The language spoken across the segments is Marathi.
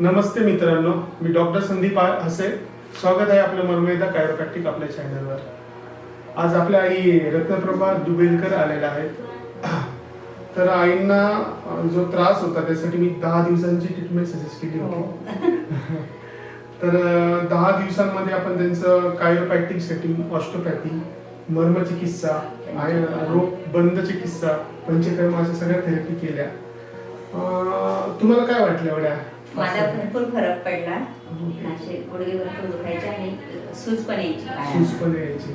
नमस्ते मित्रांनो मी डॉक्टर संदीप हसे. स्वागत आहे आपलं मनमेदा कायरोप्रॅक्टिक आपल्या चॅनलवर आज आपल्या आई रत्नप्रभा दुबेलकर आलेल्या आहेत. तर आईंना जो त्रास होता त्यासाठी मी दहा दिवसांची ट्रीटमेंट सजेस्ट केली होती. तर अं, दहा दिवसांमध्ये आपण त्यांचं कायरोप्रॅक्टिक सेटिंग ऑस्टोपॅथी मर्म चिकित्सा रोग बंद चिकित्सा पंचकर्म अशा सगळ्या थेरपी केल्या. तुम्हाला काय वाटलं एवढ्या? मला भरपूर फरक पडला असे गुडघे भरपूर दुखायचे आणि सूज पण यायची.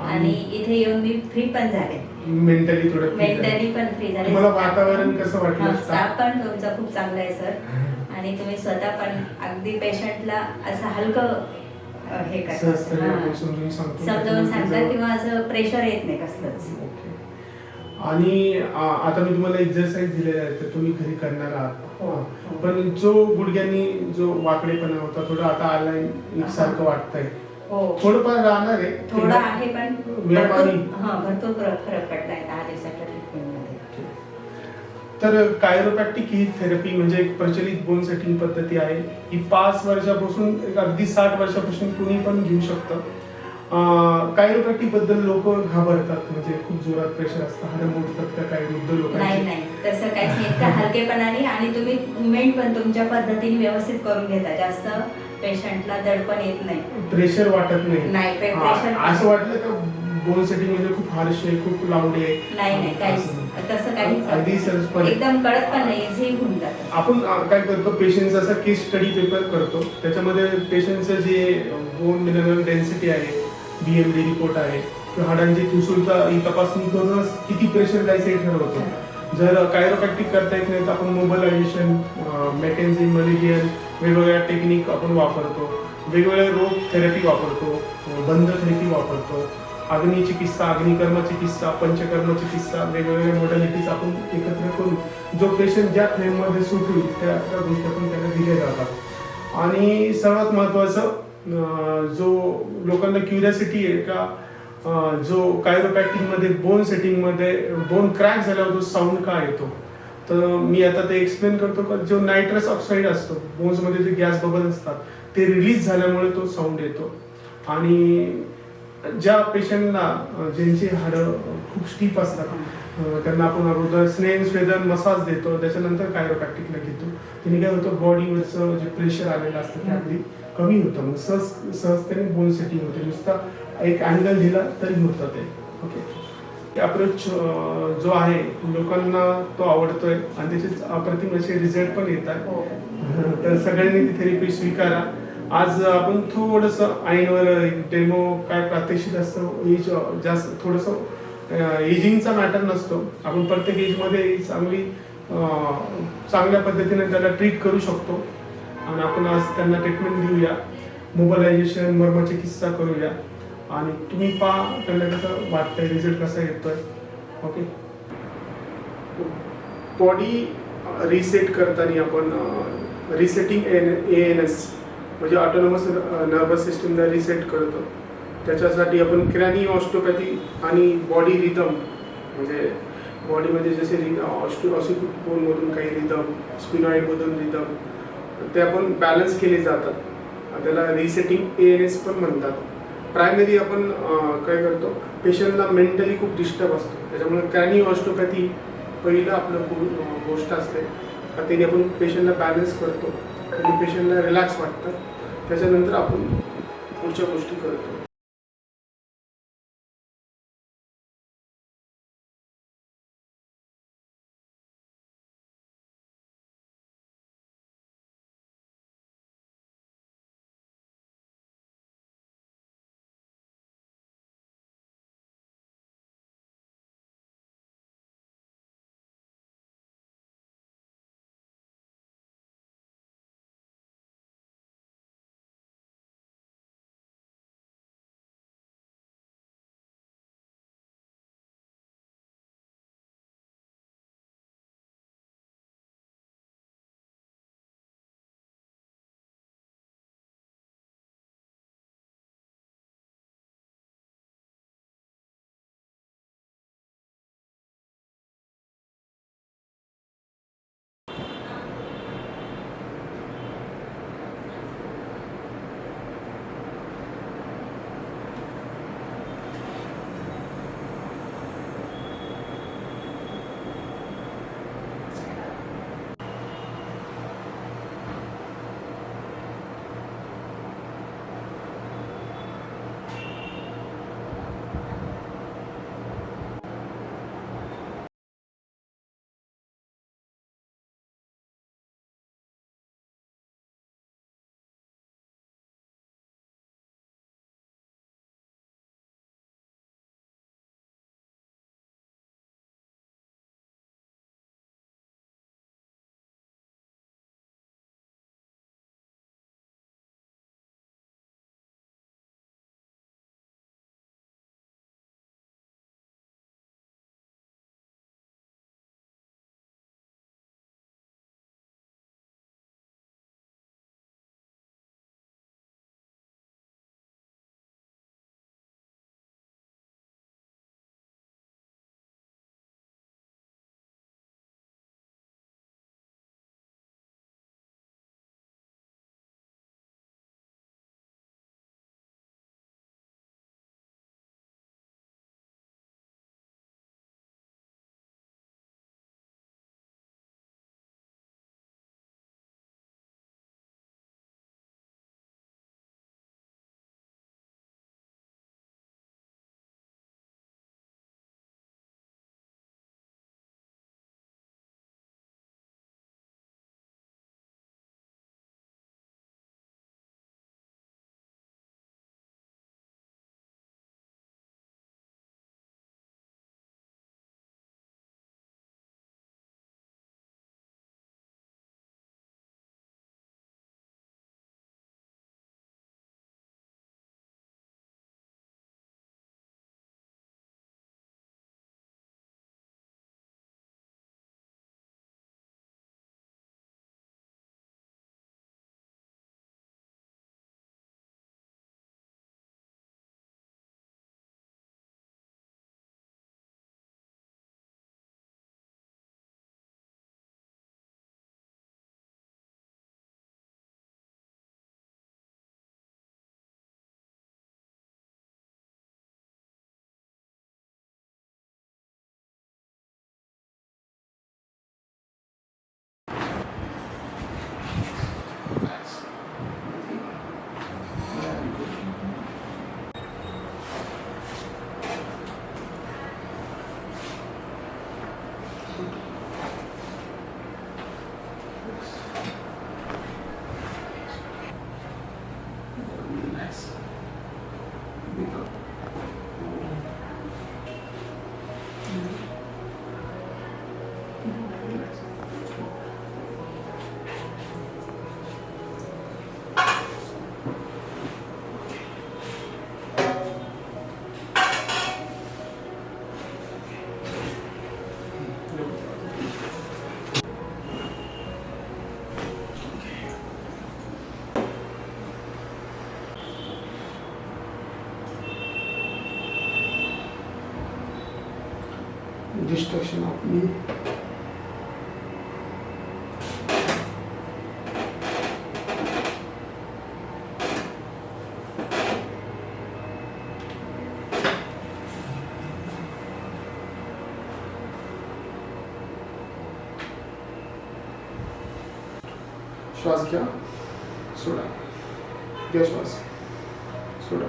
आणि इथे येऊन मी फ्री पण झाले मेंटली थोडं. मेंटली पण फ्री झाले तुम्हाला वातावरण कसं वाटलं? स्टाफ पण तुमचा खूप चांगला आहे सर आणि तुम्ही स्वतः पण अगदी पेशंटला असं हलकं हे करता. समजावून सांगता किंवा असं प्रेशर येत नाही कसलंच. आणि आता मी तुम्हाला एक्सरसाइज दिलेल्या आहेत तर तुम्ही घरी करणार आहात. हो. पण जो गुडघ्यांनी जो वाकडेपणा होता थोडा आता आलाय एकसारखं वाटतंय. हो. थोडंफार राहणार आहे थोडं आहे पण भरपूर हा फरक फरक पडलाय दहा दिवसाच्या तर कायरोप्रॅक्टिक ही थेरपी म्हणजे एक प्रचलित बोन सेटिंग पद्धती आहे. ही पाच वर्षापासून अगदी साठ वर्षापासून कुणी पण घेऊ शकतं. कायरोप्रॅक्टिकबद्दल लोक घाबरतात म्हणजे खूप जोरात प्रेशर असतं हाडं मोडतात का काय वृद्ध नाही लोकांची? नाही तसं काहीच नाही. इतकं हलकेपणाने आणि तुम्ही मुवमेंट पण तुमच्या पद्धतीने व्यवस्थित करून घेता. जास्त पेशंटला दडपण येत नाही. प्रेशर वाटत नाही. नाही, पे- हा, pressure- असं वाटलं का बोन सेटिंग म्हणजे खूप हार्श आहे खूप लाऊड आहे. नाही नाही काहीच असं. नाही. तसं काहीच अगदी नाही. एकदम कळत पण नाही इझी होऊन जातं. आपण अ, काय करतो पेशंटचा असा केस स्टडी पेपर करतो. त्याच्यामध्ये पेशंटचं जे बोन मिनरल डेन्सिटी आहे बीएमडी रिपोर्ट आहे. किंवा हाडांची ठिसूळता ही तपासणी करूनच किती प्रेशर जायचं हे ठरवतो जर कायरोप्रॅक्टिक करता येत नाही तर आपण मोबालायझेशन मेकॅन्झी मलेरियन वेगवेगळ्या टेक्निक आपण वापरतो. वेगवेगळ्या रोग थेरपी वापरतो. बंध बंद थेरपी वापरतो. अग्नी चिकित्सा अग्निकर्म चिकित्सा पंचकर्म चिकित्सा वेगवेगळ्या मोडॅलिटीज आपण एकत्र करून जो पेशंट ज्या फ्रेममध्ये सुट होईल त्या त्या गोष्टी आपण त्यांना दिल्या जातात. आणि सर्वात महत्त्वाचं जो लोकांना क्युरियासिटी आहे का जो कायरोपॅक्टिकमध्ये बोन सेटिंगमध्ये बोन क्रॅक झाल्यावर जो साऊंड का येतो? तर मी आता ते एक्सप्लेन करतो का जो नायट्रस ऑक्साईड असतो बोन्समध्ये जे गॅस बबल असतात ते रिलीज झाल्यामुळे तो साऊंड येतो. आणि ज्या पेशंटला ज्यांची हाडं खूप स्टीप असतात त्यांना आपण अगोदर स्नेन स्वेदन मसाज देतो त्याच्यानंतर कायरोपॅक्टिकला घेतो. त्याने काय होतं बॉडीवरचं जे प्रेशर आलेलं असतं ते अगदी कमी होतं. मग सहज सहजतेने सेटिंग होते. नुसता एक अँगल दिला तरी होतं ते. ओके अप्रोच जो आहे लोकांना तो आवडतोय. आणि त्याचे अप्रतिम असे रिझल्ट पण येतात. हो. तर सगळ्यांनी ती थेरपी स्वीकारा. आज आपण थोडस आईनवर डेमो काय प्रात्यक्षिक असतं एज जास्त थोडस एजिंगचा मॅटर नसतो. आपण प्रत्येक एजमध्ये चांगली चांगल्या पद्धतीने त्याला ट्रीट करू शकतो. आणि आपण आज त्यांना ट्रीटमेंट देऊया. मोबालायझेशन किस्सा करूया. आणि तुम्ही पहा त्यांना कसं वाटतंय रिझल्ट कसा येतोय. ओके बॉडी रिसेट करताना आपण resetting N A N S म्हणजे ऑटोनॉमस नर्वस सिस्टमला रिसेट करतो. त्याच्यासाठी आपण क्रॅनी ऑस्टोपॅथी आणि बॉडी रिदम म्हणजे बॉडीमध्ये जसे ऑस्टो ऑसिपोनमधून काही रिदम स्पिनॉईडमधून रिदम ते आपण बॅलन्स केले जातात. त्याला रिसेटिंग ए एन एस पण म्हणतात. प्रायमरी आपण काय करतो? पेशंटला मेंटली खूप डिस्टर्ब असतो. त्याच्यामुळे क्रॅनी ऑस्टोपॅथी पहिलं आपलं गोष्ट असते. त्याने आपण पेशंटला बॅलन्स करतो. आणि पेशंटला रिलॅक्स वाटतं. त्याच्यानंतर आपण पुढच्या गोष्टी करतो. Section of me. श्वास घ्या सोडा घ्या श्वास सोडा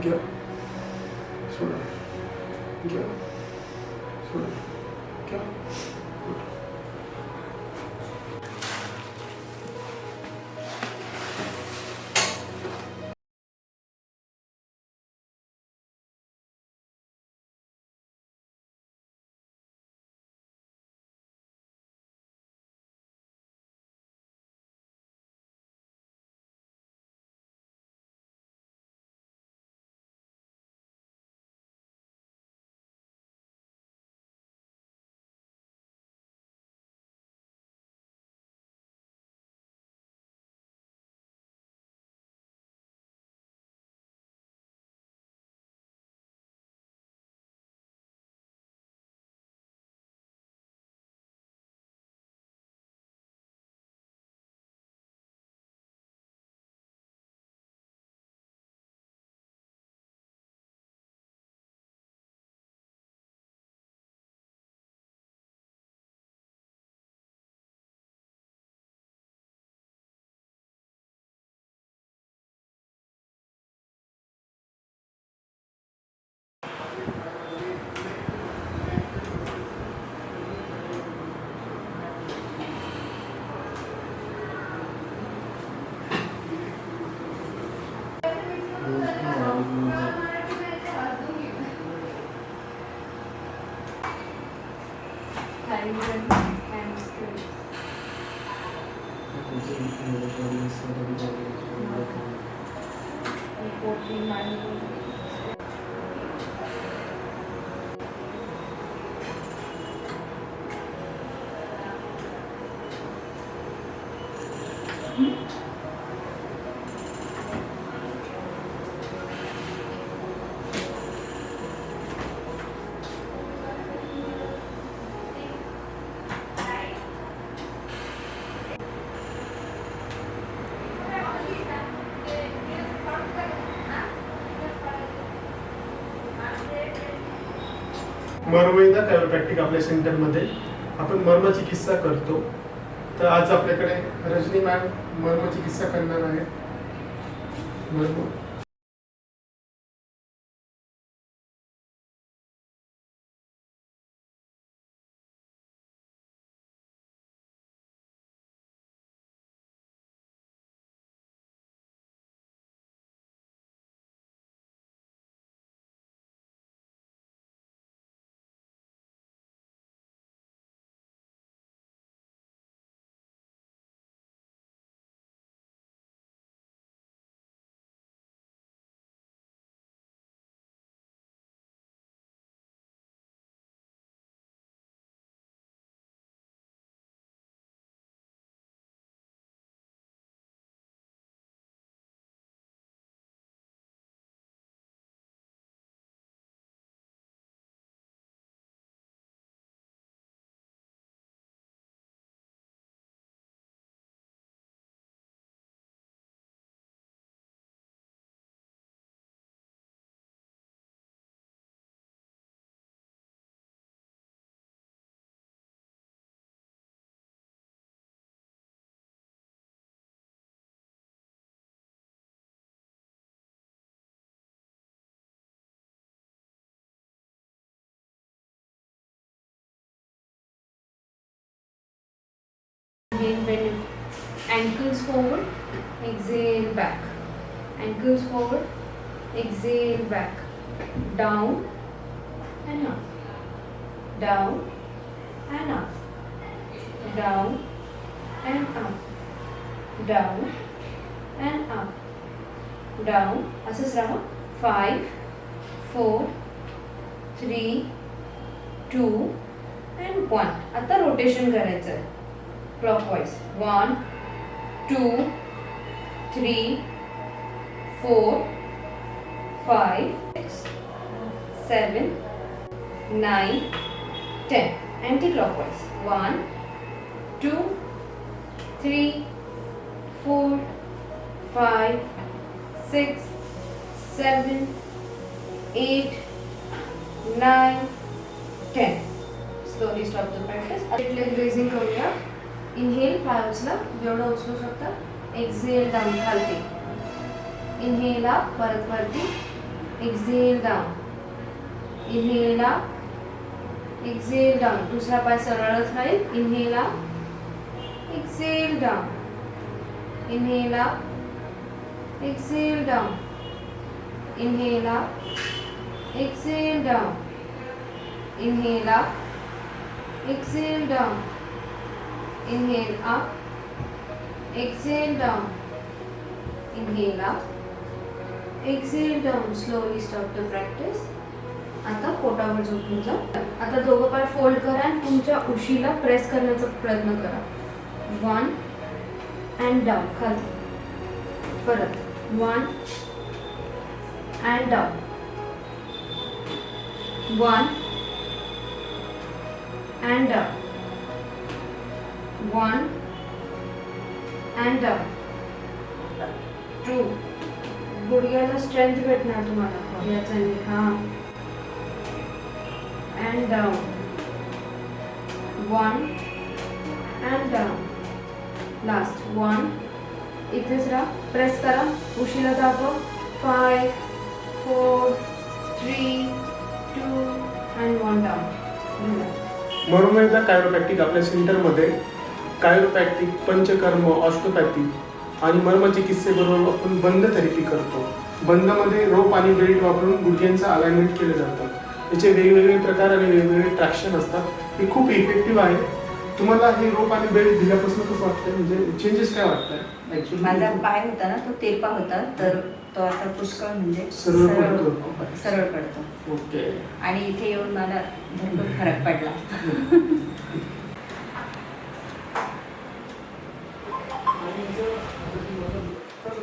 घ्या सोडा घ्या मरवेदा कायोप्रॅक्टिक आपल्या सेंटरमध्ये आपण मर्माची किस्सा करतो. तर आज आपल्याकडे रजनी मॅम मर्म करणार आहे मर्म? Again bend ankles forward, exhale back. Ankles forward, exhale back down and up down and up down and up down and up down असंच राहा five four three two and one आता रोटेशन करायचं आहे clockwise. One, two, three, four, five, six, seven, nine, ten. Anti-clockwise. One, two, three, four, five, six, seven, eight, nine, ten. Slowly stop the practice. Little raising over here. Inhale काय उचलं. जेवढं उचलू शकतं एक्झेल डाऊन खालती. इनहेल अप परत वरती. Exhale down inhale up exhale down दुसरा पाय सरळच राहील. Inhale up exhale down inhale up exhale down inhale up exhale down inhale up exhale Inhale up. Exhale down. Inhale up. Exhale down. Slowly stop the practice. आता पोटावर झोपून जा आता दोघं पाय फोल्ड करा आणि तुमच्या उशीला प्रेस करण्याचा प्रयत्न करा वन अँड डाऊन खाली परत one and down one and down one and down two. गुडघ्याला स्ट्रेंथ भेटणार तुम्हाला. याच्याने हा. And down one and down last one इथेच राहा. प्रेस करा. उशीला दाबव five four three two and one down म्हणून एकदा कायरोप्रॅक्टिक आपल्या सेंटरमध्ये कायरोप्रॅक्टिक पंचकर्म ऑस्टोपॅथी आणि मर्म चिकित्सेबरोबर आपण बंद थेरपी करतो. बंदमध्ये रोप आणि बेल्ट वापरून गुडघ्यांचं अलाइनमेंट केलं जातं. याचे वेगवेगळे प्रकार आणि वेगवेगळे ट्रॅक्शन असतात. हे खूप इफेक्टिव्ह आहे. तुम्हाला हे रोप आणि बेल्ट दिल्यापासून कसं वाटतं म्हणजे चेंजेस काय ऍक्च्युली माझा पाय होता ना तो तिरपा होता तर तो आता पुष्कळ म्हणजे सरळ सरळ पडतो. सरळ पडतो. ओके. आणि इथे येऊन मला भरपूर फरक पडला.